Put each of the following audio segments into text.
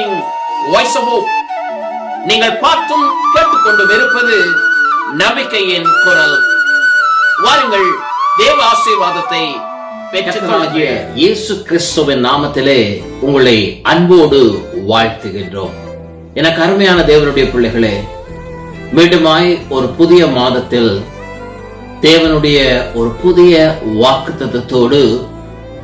Listening voice of hope நீங்கள் பார்த்தும் கேட்டுக்கொண்டும் இருப்பது நம்பிக்கையின் குரல். வாருங்கள் தேவ ஆசீர்வாதத்தை இயேசு கிறிஸ்துவின் நாமத்திலே உங்களை அன்போடு வாழ்த்துகின்றோம். எனக்கு அருமையான தேவனுடைய பிள்ளைகளே மீண்டுமாய் ஒரு புதிய மாதத்தில் தேவனுடைய ஒரு புதிய வாக்கு தத்துவத்தோடு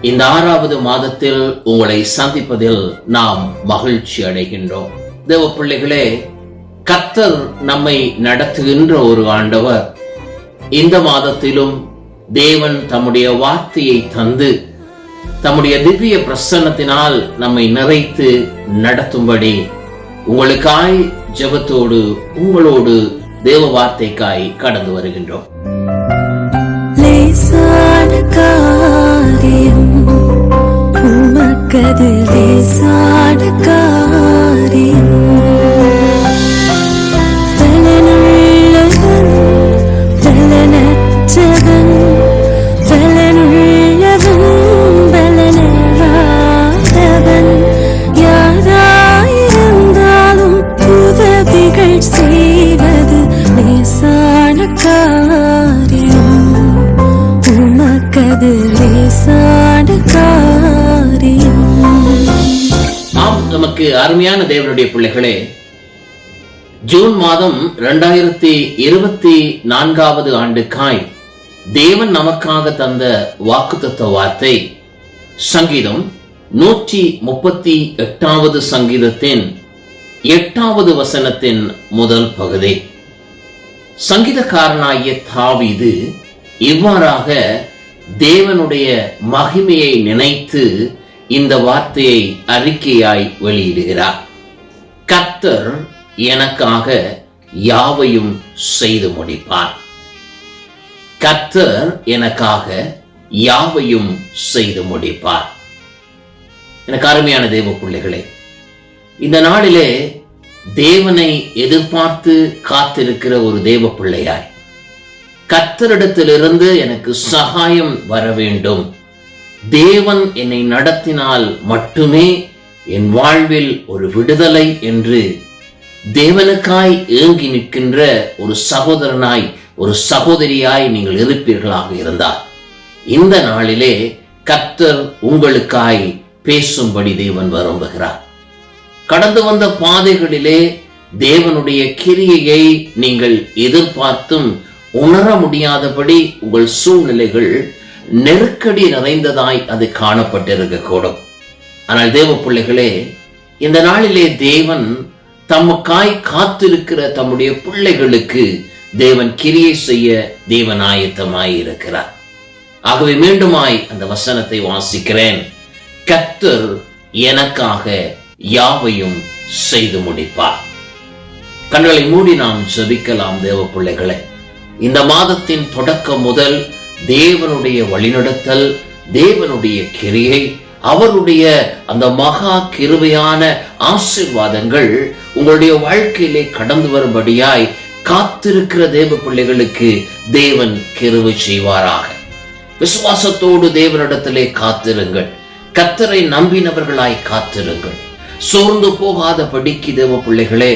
இந்த ஆறாவது மாதத்தில் உங்களை சந்திப்பதில் நாம் மகிழ்ச்சி அடைகின்றோம். தேவ பிள்ளைகளே கத்தர் நம்மை நடத்துகின்ற ஒரு ஆண்டவர். இந்த மாதத்திலும் தேவன் தம்முடைய வார்த்தையை தந்து தம்முடைய திவ்ய பிரசன்னத்தினால் நம்மை நிறைத்து நடத்தும்படி உங்களுக்காய் ஜெபத்தோடு உங்களோடு தேவ வார்த்தைக்காய் கடந்து வருகின்றோம். அன்பான தேவனுடைய பிள்ளைகளே ஜூன் மாதம் இரண்டாயிரத்தி இருபத்தி நான்காவது ஆண்டுக்காய் தேவன் நமக்காக தந்த வாக்குத்தத்த வார்த்தை சங்கீதம் நூற்றி முப்பத்தி எட்டாவது சங்கீதத்தின் எட்டாவது வசனத்தின் முதல் பகுதி. சங்கீதக்காரனாகிய தாவிது இவ்வாறாக தேவனுடைய மகிமையை நினைத்து இந்த வார்த்தையை அறிக்கையாய் வெளியிடுகிறார். கர்த்தர் எனக்காக யாவையும் செய்து முடிப்பார். கர்த்தர் எனக்காக யாவையும் செய்து முடிப்பார். எனக்கு அருமையான தேவ பிள்ளைகளே இந்த நாளிலே தேவனை எதிர்பார்த்து காத்திருக்கிற ஒரு தேவ பிள்ளையாய் கத்தரிடத்திலிருந்து எனக்கு சகாயம் வர வேண்டும் தேவன் என்னை நடத்தினால் மட்டுமே என் வாழ்வில் ஒரு விடுதலை என்று தேவனுக்காய் ஏங்கி நிற்கின்ற ஒரு சகோதரனாய் ஒரு சகோதரியாய் நீங்கள் இருப்பீர்களாக இருந்தால் இந்த நாளிலே கர்த்தர் உங்களுக்காய் பேசும்படி தேவன் விரும்புகிறார். கடந்து வந்த பாதைகளிலே தேவனுடைய கிரியையை நீங்கள் எதிர்பார்த்தும் உணர முடியாதபடி உங்கள் சூழ்நிலைகள் நெருக்கடி நிறைந்ததாய் அது காணப்பட்டிருக்கக்கூடும். ஆனால் தேவ பிள்ளைகளே இந்த நாளிலே தேவன் தமக்காய் காத்திருக்கிற தம்முடைய பிள்ளைகளுக்கு தேவன் கிரியை செய்ய தேவன் ஆயத்தமாய் இருக்கிறார் ஆகவே மீண்டுமாய் அந்த வசனத்தை வாசிக்கிறேன். கத்தர் எனக்காக யாவையும் செய்து முடிப்பார். கண்களை மூடி நாம் ஜெபிக்கலாம் தேவ பிள்ளைகளை. இந்த மாதத்தின் தொடக்கம் முதல் தேவனுடைய வழிநடத்தல் தேவனுடைய கிரியை அவருடைய அந்த மகா கிருபையான ஆசிர்வாதங்கள் உங்களுடைய வாழ்க்கையிலே கடந்து வரும்படியாய் காத்திருக்கிற தேவ பிள்ளைகளுக்கு தேவன் கிருபை செய்வாராக. விசுவாசத்தோடு தேவனிடத்திலே காத்திருங்கள். கத்தரை நம்பினவர்களாய் காத்திருங்கள். சோர்ந்து போகாத படிக்கு தேவ பிள்ளைகளே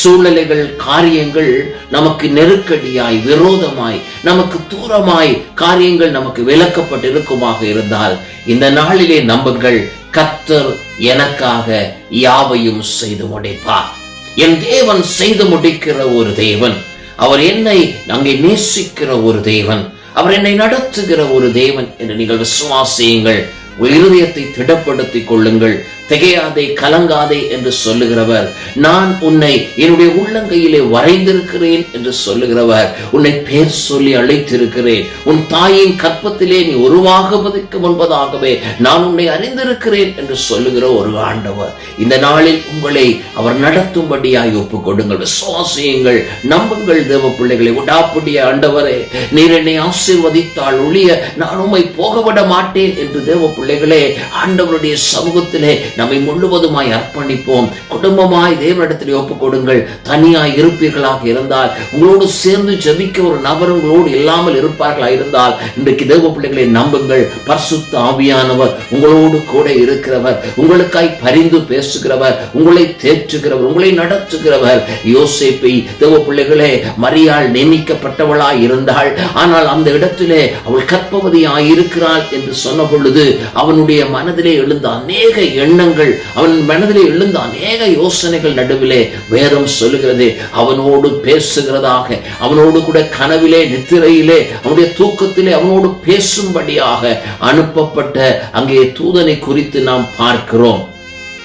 சூழ்நிலைகள் காரியங்கள் நமக்கு நெருக்கடியாய் விரோதமாய் நமக்கு தூரமாய் காரியங்கள் நமக்கு விலக்கப்பட்டிருக்குமாக இருந்தால் இந்த நாளிலே நம்புங்கள் கத்தர் எனக்காக யாவையும் செய்து முடிப்பார். என் தேவன் செய்து முடிக்கிற ஒரு தேவன் அவர் என்னை அங்கே நேசிக்கிற ஒரு தேவன் அவர் என்னை நடத்துகிற ஒரு தேவன் என்று நீங்கள் விசுவாசியுங்கள். உங்கள் இருதயத்தை திடப்படுத்திக் கொள்ளுங்கள் திகையாதே கலங்காதே என்று சொல்லுகிறவர். நான் உன்னை என்னுடைய உள்ளங்கையிலே வரைந்திருக்கிறேன் என்று சொல்லுகிறவர். உன்னை பேர் சொல்லி அழைத்திருக்கிறேன். உன் தாயின் கற்பத்திலே நீ உருவாகுவதற்கு முன்பதாகவே நான் உன்னை அறிந்திருக்கிறேன் என்று சொல்லுகிற ஒரு ஆண்டவர். இந்த நாளில் உங்களை அவர் நடத்தும்படியாய் ஒப்புக் கொடுங்கள் விசுவாசியுங்கள் நம்புங்கள் தேவ பிள்ளைகளை உடாப்புடைய ஆண்டவரே நீர் என்னை ஆசீர்வதித்தால் ஒழிய நான் உம்மை போகவிட மாட்டேன் என்று தேவ பிள்ளைகளே ஆண்டவருடைய சமூகத்திலே நம்மை முழுவதுமாய் அர்ப்பணிப்போம். குடும்பமாய் தேவனிடத்தில் ஒப்புக் கொடுங்கள் தனியாய் இருப்பீர்களாக இருந்தால் உங்களோடு சேர்ந்து ஜபிக்க ஒரு நபர் உங்களோடு இல்லாமல் இருப்பார்களா இருந்தால் இன்றைக்கு தேவ பிள்ளைகளை நம்புங்கள். பரிசுத்த ஆவியானவர் உங்களோடு கூட இருக்கிறவர் உங்களுக்காய் பரிந்து பேசுகிறவர் உங்களை தேற்றுகிறவர் உங்களை நடத்துகிறவர். யோசிப்பை தேவ பிள்ளைகளே மரியாள் நியமிக்கப்பட்டவளாய் இருந்தாள். ஆனால் அந்த இடத்திலே அவள் கற்பவதியாய் இருக்கிறாள் என்று சொன்ன பொழுது அவனுடைய மனதிலே எழுந்த அநேக எண்ணங்கள் அவன் மனதிலே எழுந்த அநேக யோசனைகள் நடுவிலே வேதம் சொல்லுகிறது. அவனோடு பேசுகிறதாக அவனோடு கூட கனவிலே நித்திரையிலே அவனுடைய தூக்கத்திலே அவனோடு பேசும்படியாக அனுப்பப்பட்ட அங்கே தூதனை குறித்து நாம் பார்க்கிறோம்.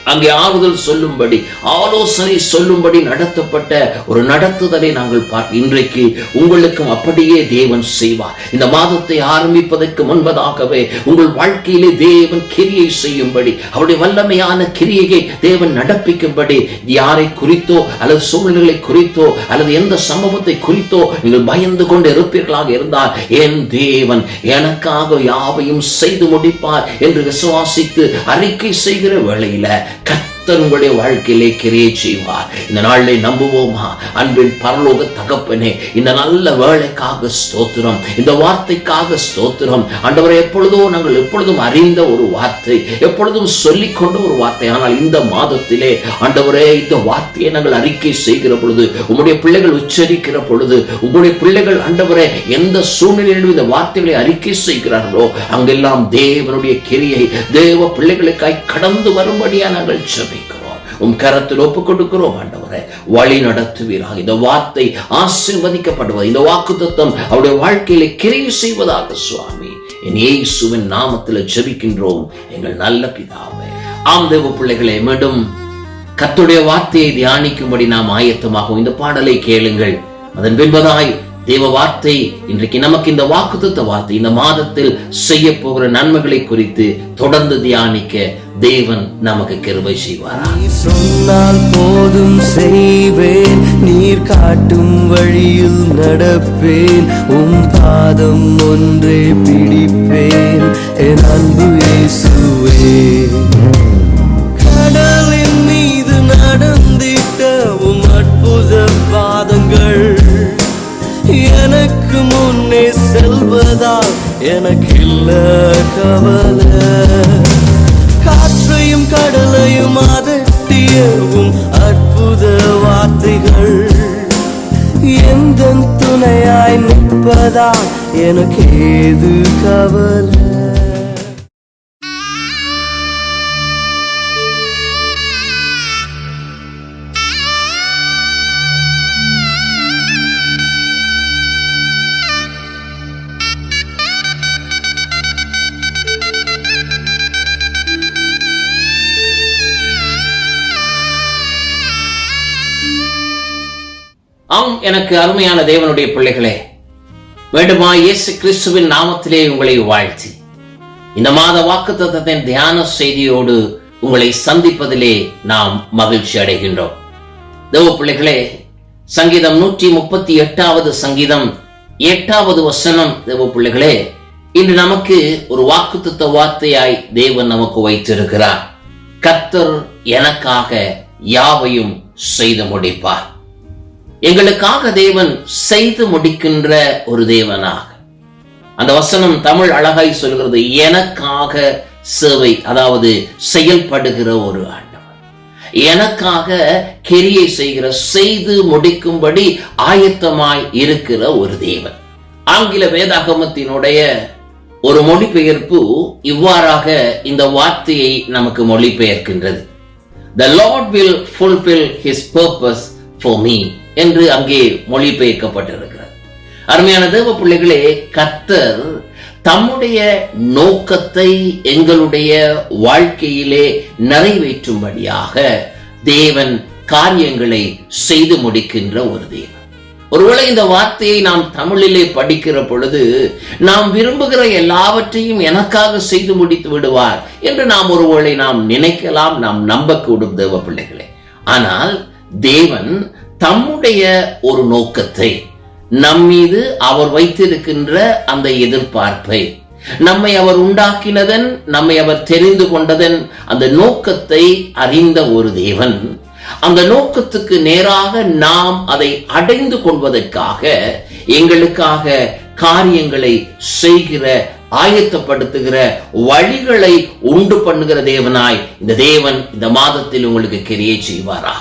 அங்கே ஆறுதல் சொல்லும்படி ஆலோசனை சொல்லும்படி நடத்தப்பட்ட ஒரு நடத்துதலை நாங்கள் பார்க்க இன்றைக்கு உங்களுக்கும் அப்படியே தேவன் செய்வார். இந்த மாதத்தை ஆரம்பிப்பதற்கு முன்பதாகவே உங்கள் வாழ்க்கையிலே தேவன் கிரியை செய்யும்படி அவருடைய வல்லமையான கிரியையை தேவன் நடப்பிக்கும்படி யாரை குறித்தோ அல்லது சூழ்நிலைகளை குறித்தோ அல்லது எந்த சம்பவத்தை குறித்தோ நீங்கள் பயந்து கொண்டு இருப்பீர்களாக இருந்தால் என் தேவன் எனக்காக யாவையும் செய்து முடிப்பார் என்று விசுவாசித்து அறிக்கை செய்கிற வேளையில 看。கர்த்தர் உங்களுடைய வாழ்க்கையிலே கிரியை செய்வார். இந்த நாளிலே நம்புவோமா? அன்பின் பரலோக தகப்பனே இந்த நல்ல வேலைக்காக ஸ்தோத்திரம் இந்த வார்த்தைக்காக ஸ்தோத்திரம். ஆண்டவரை எப்பொழுதோ நாங்கள் எப்பொழுதும் அறிந்த ஒரு வார்த்தை எப்பொழுதும் சொல்லிக்கொண்ட ஒரு வார்த்தை. ஆனால் இந்த மாதத்திலே ஆண்டவரே இந்த வார்த்தையை நாங்கள் அறிக்கை செய்கிற பொழுது உங்களுடைய பிள்ளைகள் உச்சரிக்கிற பொழுது உங்களுடைய பிள்ளைகள் ஆண்டவரே எந்த சூழ்நிலையிலும் இந்த வார்த்தைகளை அறிக்கை செய்கிறார்களோ அங்கெல்லாம் தேவனுடைய கிரியை தேவ பிள்ளைகளுக்காய் கடந்து வரும்படியா நாங்கள் செபி உம் கரத்தில் ஒப்புக் கொடுக்கிறோம் ஆண்டவரை. வழி நடத்துவீராக. இந்த வார்த்தை ஆசிர்வதிக்கப்படுவது இந்த வாக்கு தத்துவம் அவருடைய வாழ்க்கையில கிரியை செய்வதாக சுவாமி. என் இயேசுவின் நாமத்தில் ஜெபிக்கின்றோம். எங்கள் நல்ல பிதாவே. ஆம் தேவ பிள்ளைகளை மீண்டும் கத்துடைய வார்த்தையை தியானிக்கும்படி நாம் ஆயத்தமாகும் இந்த பாடலை கேளுங்கள். அதன் பின்பதாய் தேவ வார்த்தை இன்றைக்கு நமக்கு இந்த வாக்குத்தத்த வார்த்தை இந்த மாதத்தில் செய்ய போகிற நன்மைகளை குறித்து தொடர்ந்து தியானிக்க தேவன் நமக்கு கிருபை செய்வாரா. சொன்னால் போதும் செய்வேன் நீர் காட்டும் வழியில் நடப்பேன் உம் பாதம் ஒன்றே பிடிப்பேன் என் அன்பு இயேசுவே. எனக்கு முன்னே செல்வதால் எனக்கு இல்ல கவலை. காற்றையும் கடலையும் அதட்டியவும் அற்புத வார்த்தைகள். எந்த துணையாய் நிற்பதா? எனக்கு ஏது கவலை. எனக்கு அருமையான தேவனுடைய பிள்ளைகளே வேண்டுமா இயேசு கிறிஸ்துவின் நாமத்திலே உங்களை வாழ்த்தி இந்த மாத வாக்குத்தத்தத்தின் தியான செய்தியோடு உங்களை சந்திப்பதிலே நாம் மகிழ்ச்சி அடைகின்றோம். தேவ பிள்ளைகளே சங்கீதம் நூற்றி முப்பத்தி எட்டாவது சங்கீதம் எட்டாவது வசனம். தேவ பிள்ளைகளே இன்று நமக்கு ஒரு வாக்குத்த வார்த்தையாய் தேவன் நமக்கு வைத்திருக்கிறார். கத்தர் எனக்காக யாவையும் செய்து முடிப்பார். எங்களுக்காக தேவன் செய்து முடிக்கின்ற ஒரு தேவனாக. அந்த வசனம் தமிழ் அழகாய் சொல்கிறது எனக்காக சேவை அதாவது செயல்படுகிற ஒரு ஆண்டவர். எனக்காக கிரியை செய்கிற செய்து முடிக்கும்படி ஆயத்தமாய் இருக்கிற ஒரு தேவன். ஆங்கில வேதாகமத்தினுடைய ஒரு மொழிபெயர்ப்பு இவ்வாறாக இந்த வார்த்தையை நமக்கு மொழிபெயர்க்கின்றது. The Lord will fulfil his purpose for me என்று அங்கே மொழிபெயர்க்கப்பட்டிருக்கிறது. அருமையான தேவ பிள்ளைகளே கத்தர் தம்முடைய நோக்கத்தை எங்களுடைய வாழ்க்கையிலே நிறைவேற்றும்படியாக தேவன் காரியங்களை செய்து முடிக்கின்ற ஒரு தேவன். ஒருவேளை இந்த வார்த்தையை நாம் தமிழிலே படிக்கிற பொழுது நாம் விரும்புகிற எல்லாவற்றையும் எனக்காக செய்து முடித்து விடுவார் என்று நாம் ஒருவேளை நாம் நினைக்கலாம் நாம் நம்பக்கூடும் தேவ பிள்ளைகளே. ஆனால் தேவன் தம்முடைய ஒரு நோக்கத்தை நம்மீது அவர் வைத்திருக்கின்ற அந்த எதிர்பார்ப்பை நம்மை அவர் உண்டாக்கினதன் நம்மை அவர் தெரிந்து கொண்டதன் அந்த நோக்கத்தை அறிந்த ஒரு தேவன் அந்த நோக்கத்துக்கு நேராக நாம் அதை அடைந்து கொள்வதற்காக எங்களுக்காக காரியங்களை செய்கிற ஆயத்தப்படுத்துகிற வழிகளை உண்டு பண்ணுகிற தேவனாய் இந்த தேவன் இந்த மாதத்தில் உங்களுக்கு கிரியை செய்வாரா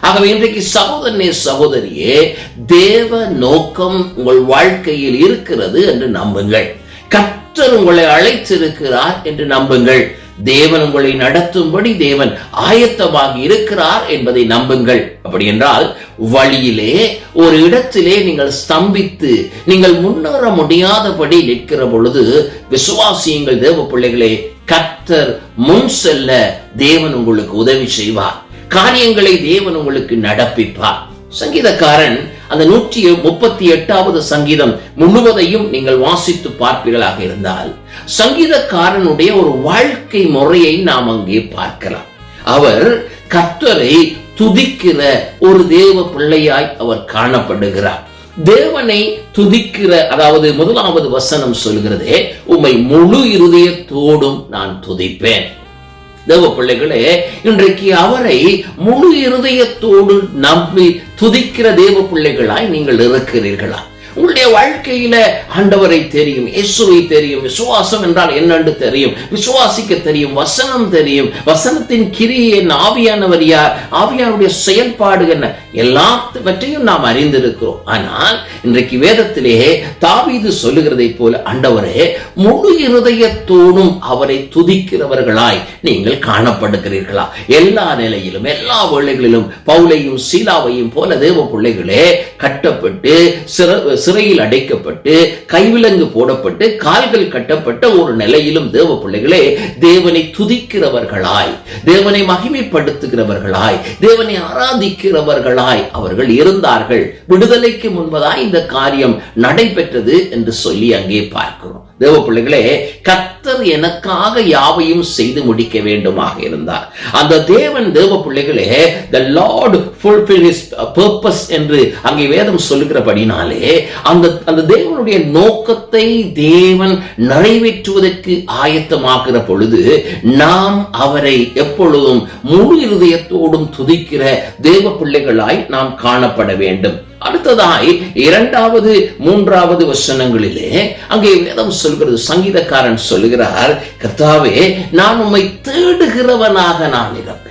ஆகவே இன்றைக்கு சகோதரனே சகோதரியே தேவ நோக்கம் உங்கள் வாழ்க்கையில் இருக்கிறது என்று நம்புங்கள். கற்றல் உங்களை அழைத்திருக்கிறார் என்று நம்புங்கள். தேவன் உங்களை நடத்தும்படி தேவன் ஆயத்தமாக இருக்கிறார் என்பதை நம்புங்கள். அப்படி என்றால் வழியிலே ஒரு இடத்திலே நீங்கள் ஸ்தம்பித்து நீங்கள் முன்னேற முடியாதபடி நிற்கிற பொழுது விசுவாசியுங்கள் தேவ பிள்ளைகளே கத்தர் முன் செல்ல தேவன் உங்களுக்கு உதவி செய்வார். காரியங்களை தேவன் உங்களுக்கு நடப்பிப்பார். சங்கீதக்காரன் அந்த நூற்றி முப்பத்தி எட்டாவது சங்கீதம் முழுவதையும் நீங்கள் வாசித்து பார்ப்பீர்களாக இருந்தால் சங்கீதக்காரனுடைய ஒரு வாழ்க்கை முறையை நாம் அங்கே பார்க்கலாம். அவர் கர்த்தரை துதிக்கிற ஒரு தேவ பிள்ளையாய் அவர் காணப்படுகிறார். தேவனை துதிக்கிற அதாவது முதலாவது வசனம் சொல்கிறதே உம்மை முழு இருதயத்தோடும் நான் துதிப்பேன். தேவ பிள்ளைகளே இன்றைக்கு அவரை முழு இருதயத்தோடு நம்பி துதிக்கிற தேவ பிள்ளைகளாய் நீங்கள் இருக்கிறீர்களா? உங்களுடைய வாழ்க்கையில ஆண்டவரை தெரியும் இயேசுவை தெரியும் விசுவாசம் என்றால் என்னென்று தெரியும் விசுவாசிக்க தெரியும் வசனம் தெரியும் வசனத்தின் கிரியை என்ன ஆவியானவர் யார் ஆவியானுடைய செயல்பாடு என்ன? எல்லாவற்றையும் நாம் அறிந்திருக்கிறோம். ஆனால் இன்றைக்கு வேதத்திலே தாவீது சொல்லுகிறதை போல ஆண்டவரே முழு இருதயத்தோடும் அவரை துதிக்கிறவர்களாய் நீங்கள் காணப்படுகிறீர்களா? எல்லா நிலையிலும் எல்லா வேளைகளிலும் பவுலையும் சீலாவையும் போல தேவ பிள்ளைகளே கட்டப்பட்டு சிற சிறையில் அடைக்கப்பட்டு கைவிலங்கு போடப்பட்டு கால்கள் கட்டப்பட்ட ஒரு நிலையிலும் தேவ பிள்ளைகளே தேவனை துதிக்கிறவர்களாய் தேவனை மகிமைப்படுத்துகிறவர்களாய் தேவனை ஆராதிக்கிறவர்களாய் அவர்கள் இருந்தார்கள். விடுதலைக்கு முன்பதாய் இந்த காரியம் நடைபெற்றது என்று சொல்லி அங்கே பார்க்கிறோம். தேவ பிள்ளைகளே கர்த்தர் எனக்காக யாவையும் செய்து முடிக்க வேண்டுமாக இருந்தார். அந்த தேவன் தேவ பிள்ளைகளே த lord fulfill என்று அங்கே வேதம் சொல்லுகிறபடினாலே அந்த அந்த தேவனுடைய நோக்கத்தை தேவன் நிறைவேற்றுவதற்கு ஆயத்தமாகிற பொழுது நாம் அவரை எப்பொழுதும் முழு இருதயத்தோடும் துதிக்கிற தேவ பிள்ளைகளாய் நாம் காணப்பட வேண்டும். அடுத்ததாய் இரண்டாவது மூன்றாவது வசனங்களிலே அங்கே வேதம் சொல்கிறது சங்கீதக்காரன் சொல்கிறார் கர்த்தாவே நான் உம்மை தேடுகிறவனாக நான் இருப்பேன்.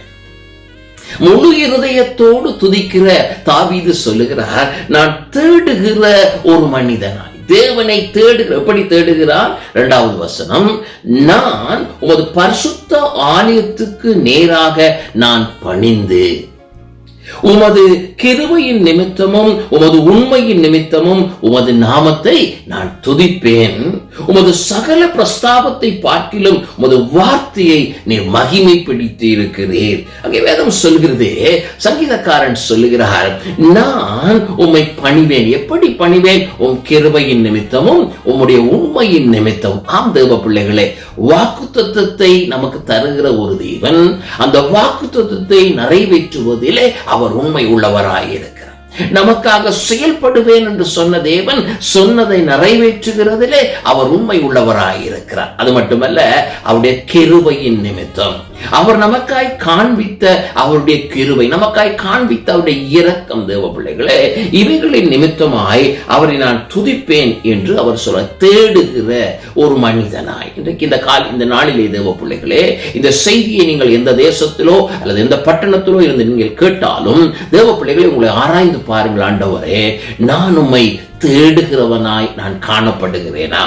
முழு இருதயத்தோடு துதிக்கிற தாவீது சொல்லுகிறார் நான் தேடுகிற ஒரு மனிதனாய். தேவனை தேடுகிற எப்படி தேடுகிறார்? இரண்டாவது வசனம் நான் உமது பரிசுத்த ஆலயத்துக்கு நேராக நான் பணிந்து உமது கிருபையின் நிமித்தமும் உமது உண்மையின் நிமித்தமும் உமது நாமத்தை நான் துதிப்பேன். உமது சகல பிரஸ்தாபத்தை பார்க்கிலும் உமது வார்த்தையை நீ மகிமைப்படுத்தி இருக்கிறீர் அங்கே வேதம் சொல்கிறதே சங்கீதக்காரன் சொல்லுகிறார் நான் உம்மை பணிவேன். எப்படி பணிவேன்? உம் கிருபையின் நிமித்தமும் உம்முடைய உண்மையின் நிமித்தம் ஆம் தேவ பிள்ளைகளே வாக்கு நமக்கு தருகிற ஒரு தேவன் அந்த வாக்கு நிறைவேற்றுவதிலே அவர் உண்மை உள்ளவர்? உள்ளவராயிருக்கிறார் நமக்காக செயல்படுவேன் என்று சொன்ன தேவன் சொன்னதை நிறைவேற்றுகிறதிலே அவர் உண்மை உள்ளவராயிருக்கிறார். அது மட்டுமல்ல அவருடைய கிருபையின் நிமித்தம். அவர் நமக்காய் காண்பித்த அவருடைய கிருவை நமக்காய் காண்பித்த அவருடைய இரக்கம் தேவ பிள்ளைகளே இவைகளின் நிமித்தமாய் அவரை நான் துதிப்பேன் என்று அவர் சொல்ல தேடுகிற ஒரு மனிதனாய். இன்றைக்கு இந்த கால் இந்த நாளிலே தேவ பிள்ளைகளே இந்த செய்தியை நீங்கள் எந்த தேசத்திலோ அல்லது எந்த பட்டணத்திலோ இருந்து நீங்கள் கேட்டாலும் தேவ பிள்ளைகளை உங்களை ஆராய்ந்து பாருங்கள் ஆண்டவரே. நான் உம்மை தேடுகிறவனாய் நான் காணப்படுகிறேனா?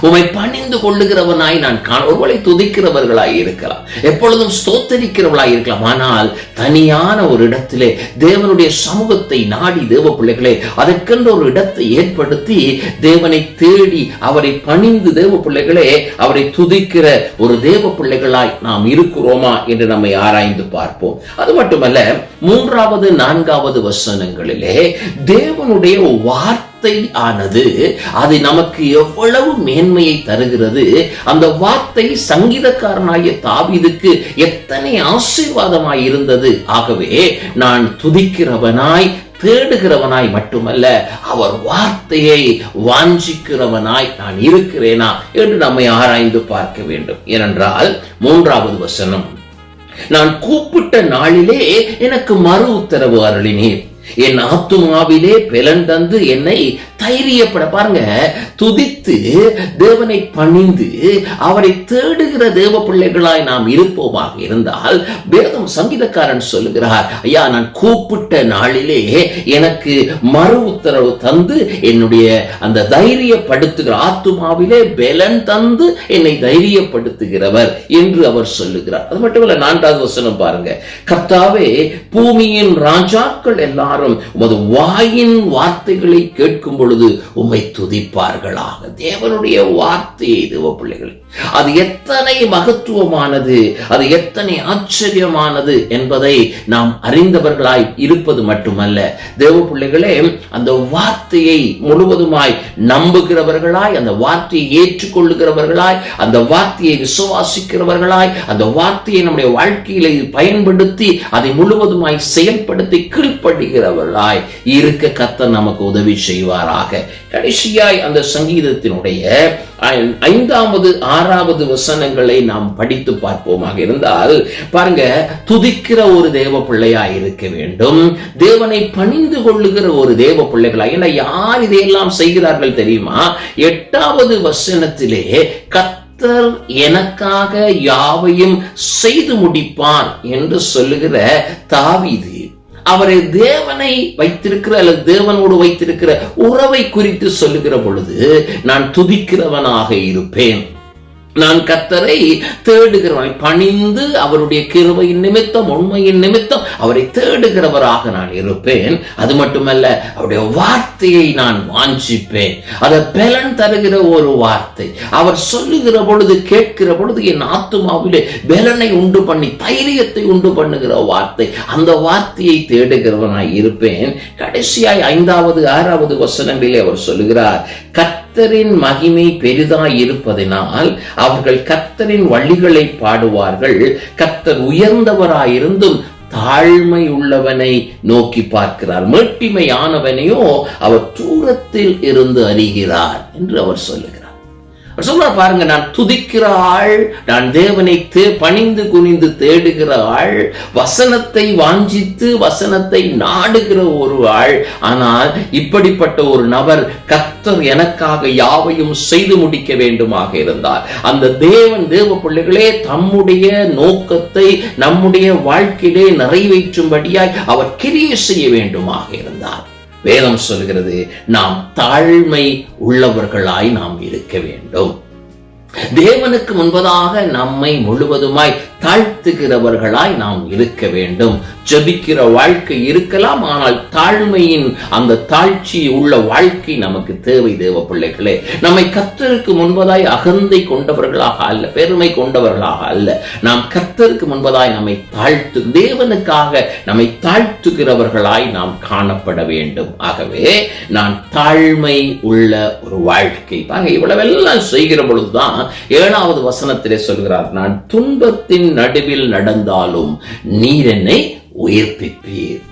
உமை பணிந்து கொள்ளுகிறவனாய் நான் காண துதிக்கிறவர்களாய் இருக்கலாம். எப்பொழுதும் ஸ்தோத்தரிக்கிறவர்களாய் இருக்கலாம். ஆனால் தனியான ஒரு இடத்திலே தேவனுடைய சமூகத்தை நாடி தேவ பிள்ளைகளே அதற்கென்ற ஒரு இடத்தை ஏற்படுத்தி தேவனை தேடி அவரை பணிந்து தேவ பிள்ளைகளே அவரை துதிக்கிற ஒரு தேவ பிள்ளைகளாய் நாம் இருக்கிறோமா என்று நம்மை ஆராய்ந்து பார்ப்போம். அது மட்டுமல்ல மூன்றாவது நான்காவது வசனங்களிலே தேவனுடைய வார்த்தை வார்த்தை ஆனது அது நமக்கு எவ்வளவு மேன்மையை தருகிறது அந்த வார்த்தை சங்கீதக்காரனாகிய தாவிதுக்கு எத்தனை ஆசீர்வாதமாய் இருந்தது. ஆகவே நான் துதிக்கிறவனாய் தேடுகிறவனாய் மட்டுமல்ல அவர் வார்த்தையை வாஞ்சிக்கிறவனாய் நான் இருக்கிறேனா என்று நம்மை ஆராய்ந்து பார்க்க வேண்டும். ஏனென்றால் மூன்றாவது வசனம் நான் கூப்பிட்ட நாளிலே எனக்கு மறு உத்தரவு அருளினீர். என் ஆத்துமாவிலே பெலன் தந்து என்னை தைரியப்பட. பாருங்க துதித்து தேவனை பணிந்து அவரை தேடுகிற தேவ பிள்ளைகளாய் நாம் இருப்போமாக இருந்தால் வேதம் சங்கீதக்காரன் சொல்லுகிறார் ஐயா நான் கூப்பிட்ட நாளிலே எனக்கு மறு உத்தரவு தந்து என்னுடைய அந்த தைரியப்படுத்துகிற ஆத்துமாவிலே பலன் தந்து என்னை தைரியப்படுத்துகிறவர் என்று அவர் சொல்லுகிறார். அது மட்டுமல்ல நான்காவது வசனம் பாருங்க கர்த்தாவே பூமியின் ராஜாக்கள் எல்லாரும் உமது வாயின் வார்த்தைகளை கேட்கும் பொழுது உம்மை துதிப்பார்களாக. தேவனுடைய வார்த்தையை இதுவ பிள்ளைகள். அது எத்தனை மகத்துவமானது அது எத்தனை ஆச்சரியமானது என்பதை நாம் அறிந்தவர்களாய் இருப்பது மட்டுமல்ல. தேவ பிள்ளைகளே அந்த வார்த்தையை முழுவதுமாய் நம்புகிறவர்களாய் அந்த வார்த்தையை ஏற்றுக்கொள்ளுகிறவர்களாய் அந்த வார்த்தையை விசுவாசிக்கிறவர்களாய் அந்த வார்த்தையை நம்முடைய வாழ்க்கையில பயன்படுத்தி அதை முழுவதுமாய் செயல்படுத்தி கீழ்ப்படுகிறவர்களாய் இருக்க கத்த நமக்கு உதவி செய்வாராக. கடைசியாய் அந்த சங்கீதத்தினுடைய ஐந்தாவது ஆறாவது வசனங்களை நாம் படித்து பார்ப்போமாக இருந்தால் பாருங்க துதிக்கிற ஒரு தேவ பிள்ளையா இருக்க வேண்டும். தேவனை பணிந்து கொள்ளுகிற ஒரு தேவ பிள்ளைகளா ஏன்னா யார் இதையெல்லாம் செய்கிறார்கள் தெரியுமா? எட்டாவது வசனத்திலே கத்தர் எனக்காக யாவையும் செய்து முடிப்பான் என்று சொல்லுகிற தாவிது. அவரை தேவனை வைத்திருக்கிற அல்லது தேவனோடு வைத்திருக்கிற உறவை குறித்து சொல்லுகிற பொழுது நான் துதிக்கிறவனாக இருப்பேன். நான் கத்தரை தேடுகிறவன். பணிந்து அவருடைய கிருபையின் நிமித்தம் உண்மையின் நிமித்தம் அவரை தேடுகிறவராக நான் இருப்பேன். அது மட்டுமல்ல அவருடைய வார்த்தையை நான் வாஞ்சிப்பேன். அதை பலன் தருகிற ஒரு வார்த்தை. அவர் சொல்லுகிற பொழுது கேட்கிற பொழுது என் ஆத்துமாவிலே பலனை உண்டு பண்ணி தைரியத்தை உண்டு பண்ணுகிற வார்த்தை. அந்த வார்த்தையை தேடுகிறவனாய் இருப்பேன். கடைசியாய் ஐந்தாவது ஆறாவது வசனங்களிலே அவர் சொல்லுகிறார் கர்த்தரின் மகிமை பெரிதாயிருப்பதினால் அவர்கள் கர்த்தரின் வழிகளை பாடுவார்கள். கர்த்தர் உயர்ந்தவராயிருந்தும் தாழ்மை உள்ளவனை நோக்கி பார்க்கிறார். மேட்டிமையானவனையோ அவர் தூரத்தில் இருந்து அறிகிறார் என்று அவர் சொல்லுகிறார். அவர் பாருங்க நான் துதிக்கிற ஆள் நான் தேவனை தே பணிந்து குனிந்து தேடுகிற ஆள் வசனத்தை வாஞ்சித்து வசனத்தை நாடுகிற ஒரு ஆள். ஆனால் இப்படிப்பட்ட ஒரு நபர் கர்த்தர் எனக்காக யாவையும் செய்து முடிக்க வேண்டுமாக இருந்தார். அந்த தேவன் தேவ பிள்ளைகளே தம்முடைய நோக்கத்தை நம்முடைய வாழ்க்கையிலே நிறைவேற்றும்படியாய் அவர் கிரியை செய்ய வேண்டுமாக இருந்தார். வேதம் சொல்கிறது நாம் தாழ்மை உள்ளவர்களாய் நாம் இருக்க வேண்டும். தேவனுக்கு முன்பதாக நம்மை முழுவதுமாய் தாழ்த்துகிறவர்களாய் நாம் இருக்க வேண்டும். ஜபிக்கிற வாழ்க்கை இருக்கலாம் ஆனால் தாழ்மையின் அந்த தாழ்ச்சி உள்ள வாழ்க்கை நமக்கு தேவை தேவ பிள்ளைகளே. நம்மை கர்த்தருக்கு முன்பதாய் அகந்தை கொண்டவர்களாக அல்ல பெருமை கொண்டவர்களாக அல்ல. நாம் கர்த்தருக்கு முன்பதாய் நம்மை தாழ்த்து தேவனுக்காக நம்மை தாழ்த்துகிறவர்களாய் நாம் காணப்பட வேண்டும். ஆகவே நான் தாழ்மை உள்ள ஒரு வாழ்க்கை. பாருங்க இவ்வளவெல்லாம் செய்கிற பொழுதுதான் ஏழாவது வசனத்திலே சொல்கிறார் நான் துன்பத்தின் நடுவில் நடந்தாலும் நீர் என்னை உயிர்ப்பிப்பீர்.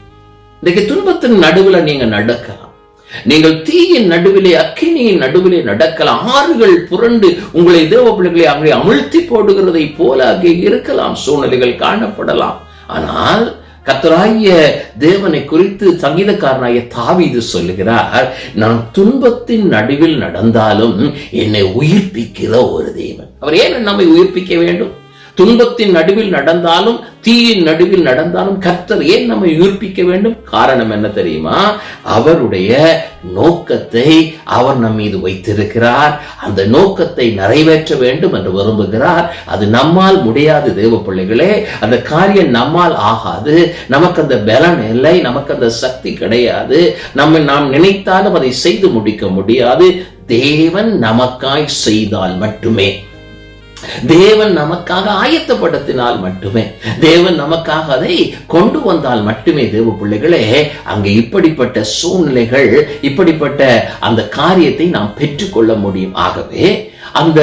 இன்றைக்கு துன்பத்தின் நடுவில் நீங்க நடக்கலாம். நீங்கள் தீயின் நடுவிலே அக்கினியின் நடுவிலே நடக்கலாம். ஆறுகள் புரண்டு உங்களை தேவ பிள்ளைகளை அங்கே அமிழ்த்தி போடுகிறதை போல அங்கே இருக்கலாம். சூழ்நிலைகள் காணப்படலாம். ஆனால் கத்தராகிய தேவனை குறித்து சங்கீதக்காரனாய தாவீது சொல்லுகிறார் நான் துன்பத்தின் நடுவில் நடந்தாலும் என்னை உயிர்ப்பிக்கிற ஒரு தேவன். அவர் ஏன் நம்மை உயிர்ப்பிக்க வேண்டும்? துன்பத்தின் நடுவில் நடந்தாலும் தீயின் நடுவில் நடந்தாலும் கர்த்தர் ஏன் நம்மை உயிர்ப்பிக்க வேண்டும்? காரணம் என்ன தெரியுமா? அவருடைய நோக்கத்தை அவர் நம் மீது வைத்திருக்கிறார். அந்த நோக்கத்தை நிறைவேற்ற வேண்டும் என்று விரும்புகிறார். அது நம்மால் முடியாது தேவ பிள்ளைகளே அந்த காரியம் நம்மால் ஆகாது. நமக்கு அந்த பலன் இல்லை. நமக்கு அந்த சக்தி கிடையாது. நம்ம நாம் நினைத்தாலும் அதை செய்து முடிக்க முடியாது. தேவன் நமக்காய் செய்தால் மட்டுமே. தேவன் நமக்காக ஆயத்தப்படுத்தினால் மட்டுமே தேவன் நமக்காக அதை கொண்டு வந்தால் மட்டுமே தேவ பிள்ளைகளே அங்கே இப்படிப்பட்ட சூழ்நிலைகள் இப்படிப்பட்ட அந்த காரியத்தை நாம் பெற்றுக்கொள்ள முடியும். ஆகவே அந்த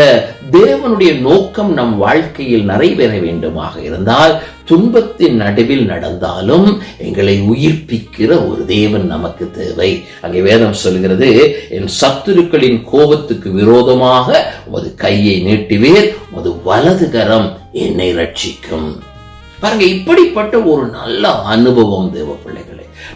தேவனுடைய நோக்கம் நம் வாழ்க்கையில் நிறைவேற வேண்டுமாக இருந்தால் துன்பத்தின் நடுவில் நடந்தாலும் எங்களை உயிர்ப்பிக்கிற ஒரு தேவன் நமக்கு தேவை. அங்கே வேதம் சொல்கிறது என் சத்துருக்களின் கோபத்துக்கு விரோதமாக உமது கையை நீட்டுவேர் உமது வலது கரம் என்னை ரட்சிக்கும் பாருங்க இப்படிப்பட்ட ஒரு நல்ல அனுபவம் தேவ பிள்ளைகளே.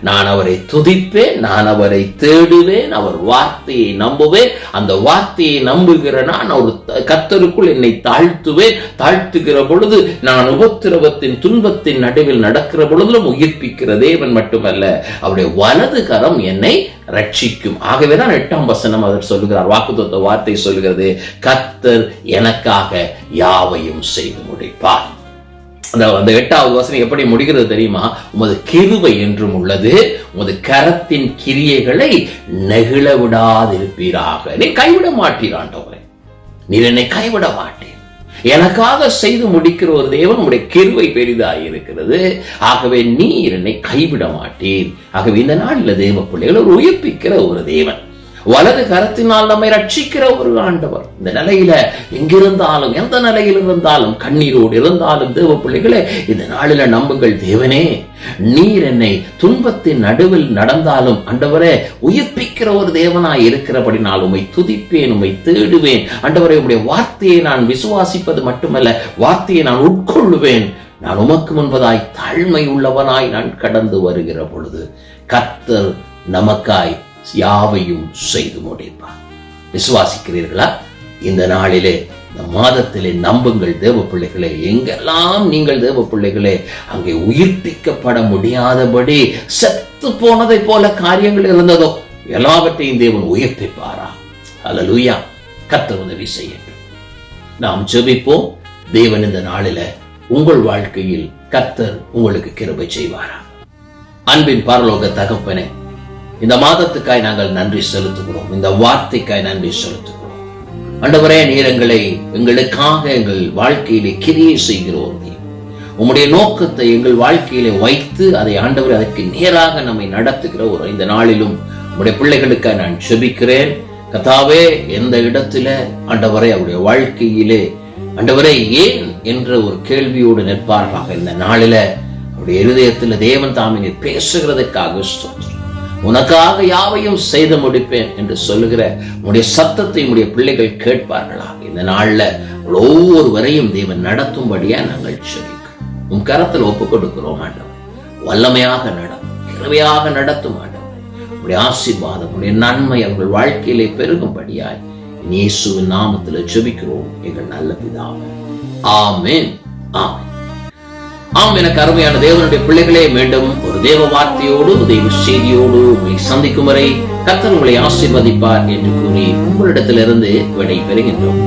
நான் அவரை துதிப்பேன் நான் அவரை தேடுவேன் அவர் வார்த்தையை நம்புவேன். அந்த வார்த்தையை நம்புகிற நான் ஒரு கத்தருக்குள் என்னை தாழ்த்துவேன். தாழ்த்துகிற பொழுது நான் உபத்திரவத்தின் துன்பத்தின் நடுவில் நடக்கிற பொழுதிலும் உயிர்ப்பிக்கிற தேவன் மட்டுமல்ல அவருடைய வலது கரம் என்னை ரட்சிக்கும். ஆகவே தான் எட்டாம் வசனம் அவர் சொல்லுகிறார் வாக்குத்த வார்த்தை சொல்கிறது கத்தர் எனக்காக யாவையும் செய்து முடிப்பார். அந்த அந்த எட்டாவது வசனம் எப்படி முடிகிறது தெரியுமா? உமது கிருபை என்றும் உள்ளது உமது கரத்தின் கிரியைகளை நெகிழ விடாதிருப்பீராக. நீ கைவிட மாட்டீராண்டவரே நீ என்னை கைவிட மாட்டேன் எனக்காக செய்து முடிக்கிற ஒரு தேவன் உடைய கிருவை பெரிதாக இருக்கிறது ஆகவே நீர் என்னை கைவிட மாட்டேன் ஆகவே இந்த நாளில் தேவ பிள்ளைகளை ஒரு உயிர்ப்பிக்கிற ஒரு தேவன் வலது கரத்தினால் நம்மை ரட்சிக்கிற ஒரு ஆண்டவர். இந்த நிலையில எங்கிருந்தாலும் எந்த நிலையில் இருந்தாலும் கண்ணீரோடு இருந்தாலும் தேவ பிள்ளைகளே இந்த நாளில நம்புங்கள் தேவனே. நீர் என்னை துன்பத்தின் நடுவில் நடந்தாலும் அண்டவரே உயிர்ப்பிக்கிற ஒரு தேவனாய் இருக்கிறபடினால் உமை துதிப்பேன் உம்மை தேடுவேன். அண்டவரே உடைய வார்த்தையை நான் விசுவாசிப்பது மட்டுமல்ல வார்த்தையை நான் உட்கொள்ளுவேன். நான் உமக்கு முன்பதாய் தாழ்மை உள்ளவனாய் நான் கடந்து வருகிற பொழுது கத்தர் நமக்காய் யாவையும் செய்து முடிப்பார் விசுவாசிக்கிறீர்களா? இந்த நாளிலே இந்த மாதத்திலே நம்புங்கள் தேவ பிள்ளைகளே எங்கெல்லாம் நீங்கள் தேவ பிள்ளைகளே அங்கே உயிர்ப்பிக்கப்பட முடியாதபடி செத்து போனதை போல காரியங்கள் இருந்ததோ எல்லாவற்றையும் தேவன் உயர்த்திப்பாரா அல்லேலூயா கத்த உதவி செய்யட்டும். நாம் ஜெபிப்போம். தேவன் இந்த நாளில உங்கள் வாழ்க்கையில் கர்த்தர் உங்களுக்கு கிருபை செய்வாரா? அன்பின் பரலோக தகப்பனே இந்த மாதத்துக்காய் நாங்கள் நன்றி செலுத்துகிறோம். இந்த வார்த்தைக்காய் நன்றி செலுத்துகிறோம். அண்டவரே நீர் எங்களை எங்களுக்காக எங்கள் வாழ்க்கையிலே கிரியை செய்கிறோம் உம்முடைய நோக்கத்தை எங்கள் வாழ்க்கையிலே வைத்து அதை ஆண்டவர் அதற்கு நேராக நம்மை நடத்துகிற ஒரு இந்த நாளிலும் உம்முடைய பிள்ளைகளுக்காக நான் செபிக்கிறேன். கதாவே எந்த இடத்துல ஆண்டவரை அவருடைய வாழ்க்கையிலே ஆண்டவரை ஏன் என்ற ஒரு கேள்வியோடு நிற்பார்களாக? இந்த நாளில அவருடைய இருதயத்தில் தேவன் தாமினை பேசுகிறதுக்காக சொல்றேன் உனக்காக யாவையும் செய்து முடிப்பேன் என்று சொல்லுகிற உன்னுடைய சத்தத்தை உடைய பிள்ளைகள் கேட்பார்களா? இந்த நாள்ல ஒவ்வொருவரையும் தேவன் நடத்தும்படியா நாங்கள் செபிக்கிறோம் உன் கரத்தில் ஒப்புக் கொடுக்கிறோம் ஆண்டவர். வல்லமையாக நடத்தும் கிருமையாக நடத்தும் ஆண்டவர். உடைய ஆசீர்வாதம் உடைய நன்மை அவர்கள் வாழ்க்கையிலே பெருகும்படியாய் இயேசுவின் நாமத்தில் ஜெபிக்கிறோம் எங்கள் நல்ல பிதாவே. ஆமென். ஆமேன். ஆம் எனக்கு அருமையான தேவனுடைய பிள்ளைகளே மீண்டும் ஒரு தேவ வார்த்தையோடு தெய்வ செய்தியோடு உங்களை சந்திக்கும் வரை கத்தன் உங்களை ஆசீர்வதிப்பார் என்று கூறி உங்களிடத்திலிருந்து விடை பெறுகின்றோம்